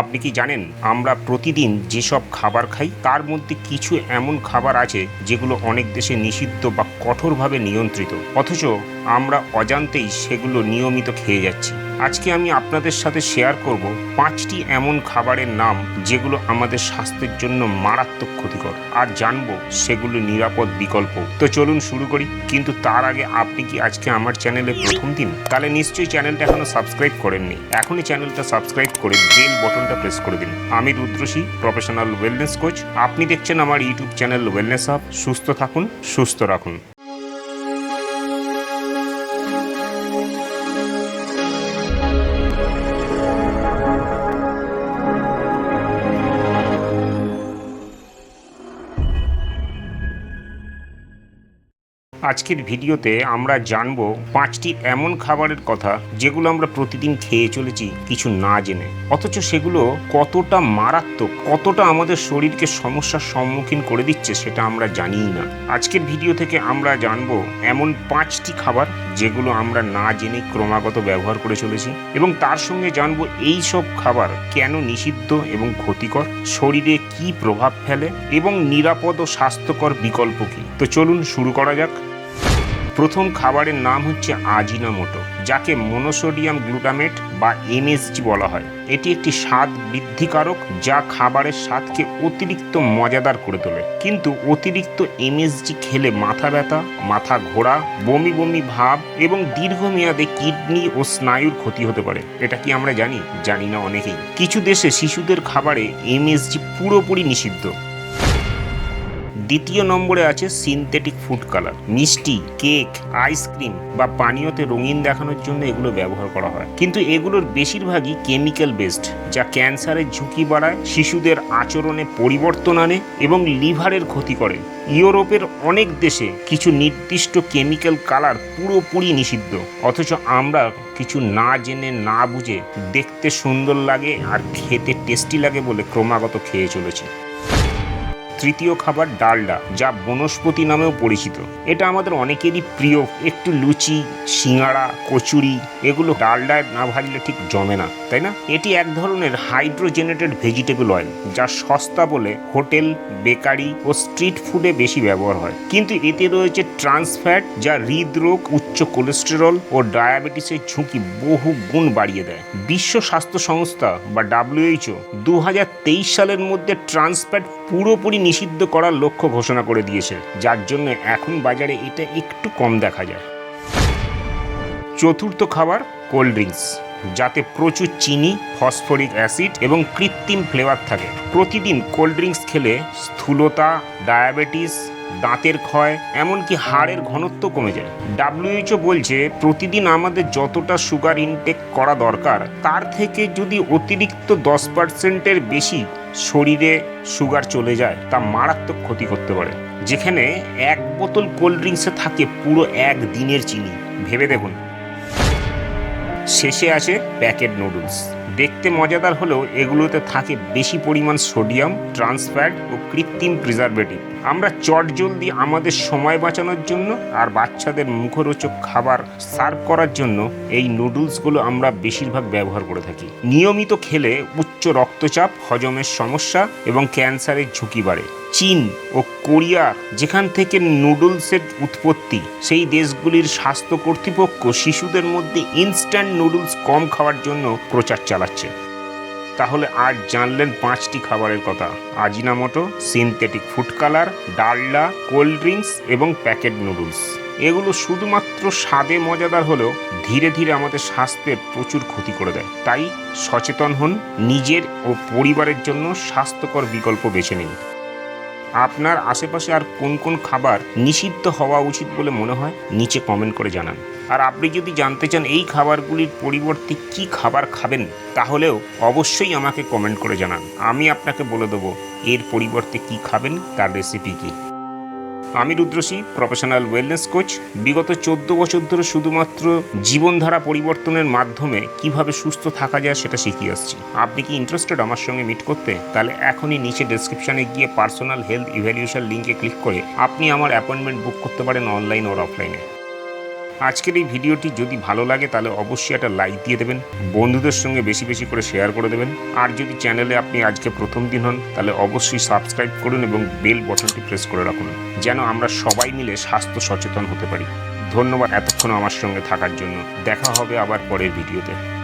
আপনি কি জানেন আমরা প্রতিদিন যেসব খাবার খাই, তার মধ্যে কিছু এমন খাবার আছে যেগুলো অনেক দেশে নিষিদ্ধ বা কঠোরভাবে নিয়ন্ত্রিত। অথচ আমরা অজান্তেই সেগুলো নিয়মিত খেয়ে যাচ্ছি। আজকে আমি আপনাদের সাথে শেয়ার করব পাঁচটি এমন খাবারের নাম যেগুলো আমাদের স্বাস্থ্যের জন্য মারাত্মক ক্ষতিকর। আর জানব সেগুলো নিরাপদ বিকল্প। তো চলুন শুরু করি। কিন্তু তার আগে আপনি কি আজকে আমার চ্যানেলে প্রথম দিন? তাহলে নিশ্চয়ই চ্যানেলটা এখনও সাবস্ক্রাইব করেননি। এখনই চ্যানেলটা সাবস্ক্রাইব করে বেল বটনটা প্রেস করে দিন। আমি রুদ্রসী প্রফেশনাল ওয়েলনেস কোচ আপনি দেখছেন আমার ইউটিউব চ্যানেল ওয়েলনেস হাব সুস্থ থাকুন, সুস্থ রাখুন। আজকের ভিডিওতে আমরা জানব পাঁচটি এমন খাবারের কথা যেগুলো আমরা প্রতিদিন খেয়ে চলেছি কিছু না জেনে। অথচ সেগুলো কতটা মারাত্মক, কতটা আমাদের শরীরকে সমস্যার সম্মুখীন করে দিচ্ছে সেটা আমরা জানিই না। আজকের ভিডিও থেকে আমরা জানব এমন পাঁচটি খাবার যেগুলো আমরা না জেনে ক্রমাগত ব্যবহার করে চলেছি এবং তার সঙ্গে জানব এই সব খাবার কেন নিষিদ্ধ এবং ক্ষতিকর, শরীরে কি প্রভাব ফেলে এবং নিরাপদ ও স্বাস্থ্যকর বিকল্প কী। তো চলুন শুরু করা যাক। প্রথম খাবারের নাম হচ্ছে আজিনামোটো, যাকে মনোসোডিয়াম গ্লুটামেট বা এমএসজি বলা হয়। এটি একটি স্বাদ বৃদ্ধিকারক যা খাবারের স্বাদকে অতিরিক্ত মজাদার করে তোলে। কিন্তু অতিরিক্ত এমএসজি খেলে মাথা ব্যথা, মাথা ঘোরা, বমি বমি ভাব এবং দীর্ঘমেয়াদে কিডনি ও স্নায়ুর ক্ষতি হতে পারে। এটা কি আমরা জানি? জানি না অনেকেই। কিছু দেশে শিশুদের খাবারে এমএসজি পুরোপুরি নিষিদ্ধ। দ্বিতীয় নম্বরে আছে সিনথেটিক ফুড কালার মিষ্টি কেক আইসক্রিম বা পানীয়তে রঙিন দেখানোর জন্য এগুলো ব্যবহার করা হয়। কিন্তু এগুলোর বেশিরভাগই কেমিক্যাল বেসড যা ক্যান্সারের ঝুঁকি বাড়ায়, শিশুদের আচরণে পরিবর্তন আনে এবং লিভারের ক্ষতি করে। ইউরোপের অনেক দেশে কিছু নির্দিষ্ট কেমিক্যাল কালার পুরোপুরি নিষিদ্ধ, অথচ আমরা কিছু না জেনে, না বুঝে দেখতে সুন্দর লাগে আর খেতে টেস্টি লাগে বলে ক্রমাগত খেয়ে চলেছি। তৃতীয় খাবার ডালডা, যা বনস্পতি নামেও পরিচিত। এটা আমাদের অনেকেরই প্রিয়। একটু লুচি, সিঙ্গাড়া, কচুরি, এগুলো ডালডায় না ভাজলে ঠিক জমে না, তাই না? এটি এক ধরনের হাইড্রোজেনেটেড ভেজিটেবল অয়েল, যা সস্তা বলে হোটেল, বেকারি ও স্ট্রিট ফুডে বেশি ব্যবহার হয়। কিন্তু এতে রয়েছে ট্রান্সফ্যাট যা হৃদরোগ, উচ্চ কোলেস্টেরল ও ডায়াবেটিসের ঝুঁকি বহু গুণ বাড়িয়ে দেয়। বিশ্ব স্বাস্থ্য সংস্থা, বা ডাব্লিউএইচও দু সালের মধ্যে ট্রান্সফ্যাট পুরোপুরি নিষিদ্ধ করার লক্ষ্য ঘোষণা করে দিয়েছে, যার জন্য এখন বাজারে এটা একটু কম দেখা যায়। চতুর্থ খাবার, কোল্ড ড্রিঙ্কস, যাতে প্রচুর চিনি, ফসফরিক অ্যাসিড এবং কৃত্রিম ফ্লেভার থাকে। প্রতিদিন কোল্ড ড্রিঙ্কস খেলে স্থূলতা, ডায়াবেটিস, দাঁতের ক্ষয়, এমনকি হাড়ের ঘনত্ব কমে যায়। ডাব্লিউএইচও বলছে, প্রতিদিন আমাদের যতটা সুগার ইনটেক করা দরকার, তার থেকে যদি অতিরিক্ত দশ পার্সেন্টের বেশি শরীরে সুগার চলে যায়, তা মারাত্মক ক্ষতি করতে পারে। যেখানে এক বোতল কোল্ড ড্রিঙ্কসে থাকে পুরো এক দিনের চিনি। ভেবে দেখুন। শেষে আছে প্যাকেট নুডলস। দেখতে মজাদার হলেও এগুলোতে থাকে বেশি পরিমাণ সোডিয়াম ট্রান্সফ্যাট ও কৃত্রিম প্রিজারভেটিভ। আমরা চটজলদি আমাদের সময় বাঁচানোর জন্য আর বাচ্চাদের মুখরোচক খাবার সার্ভ করার জন্য এই নুডলসগুলো আমরা বেশিরভাগ ব্যবহার করে থাকি। নিয়মিত খেলে উচ্চ রক্তচাপ, হজমের সমস্যা এবং ক্যান্সারের ঝুঁকি বাড়ে। চীন ও কোরিয়া যেখান থেকে নুডলসের উৎপত্তি, সেই দেশগুলির স্বাস্থ্য কর্তৃপক্ষ শিশুদের মধ্যে ইনস্ট্যান্ট নুডলস কম খাওয়ার জন্য প্রচার চালাচ্ছে। তাহলে আজ জানলেন পাঁচটি খাবারের কথা। Ajinomoto synthetic food colour Dalda cold drinks এবং প্যাকেট নুডলস এগুলো শুধুমাত্র স্বাদে মজাদার হলেও ধীরে ধীরে আমাদের স্বাস্থ্যের প্রচুর ক্ষতি করে দেয়। তাই সচেতন হন, নিজের ও পরিবারের জন্য স্বাস্থ্যকর বিকল্প বেছে নিন। আপনার আশেপাশে আর কোন কোন খাবার নিষিদ্ধ হওয়া উচিত বলে মনে হয়, নিচে কমেন্ট করে জানান। আর আপনি যদি জানতে চান এই খাবারগুলির পরিবর্তে কি খাবার খাবেন, তাহলেও অবশ্যই আমাকে কমেন্ট করে জানান। আমি আপনাকে বলে দেবো এর পরিবর্তে কি খাবেন, তার রেসিপি কী। আমি রুদ্রসী প্রফেশনাল ওয়েলনেস কোচ বিগত চোদ্দ বছর ধরে শুধুমাত্র জীবনধারা পরিবর্তনের মাধ্যমে কীভাবে সুস্থ থাকা যায় সেটা শিখিয়ে আসছি। আপনি কি ইন্টারেস্টেড আমার সঙ্গে মিট করতে? তাহলে এখনই নিচে ডেসক্রিপশনে গিয়ে পার্সোনাল হেলথ ইভ্যালুয়েশন লিঙ্কে ক্লিক করে আপনি আমার অ্যাপয়েন্টমেন্ট বুক করতে পারেন অনলাইন ওর অফলাইনে আজকের এই ভিডিওটি যদি ভালো লাগে, তাহলে অবশ্যই একটা লাইক দিয়ে দেবেন, বন্ধুদের সঙ্গে বেশি বেশি করে শেয়ার করে দেবেন। আর যদি চ্যানেলে আপনি আজকে প্রথম দিন হন, তাহলে অবশ্যই সাবস্ক্রাইব করুন এবং বেল বটনটি প্রেস করে রাখুন, যেন আমরা সবাই মিলে স্বাস্থ্য সচেতন হতে পারি। ধন্যবাদ এতক্ষণ আমার সঙ্গে থাকার জন্য। দেখা হবে আবার পরের ভিডিওতে।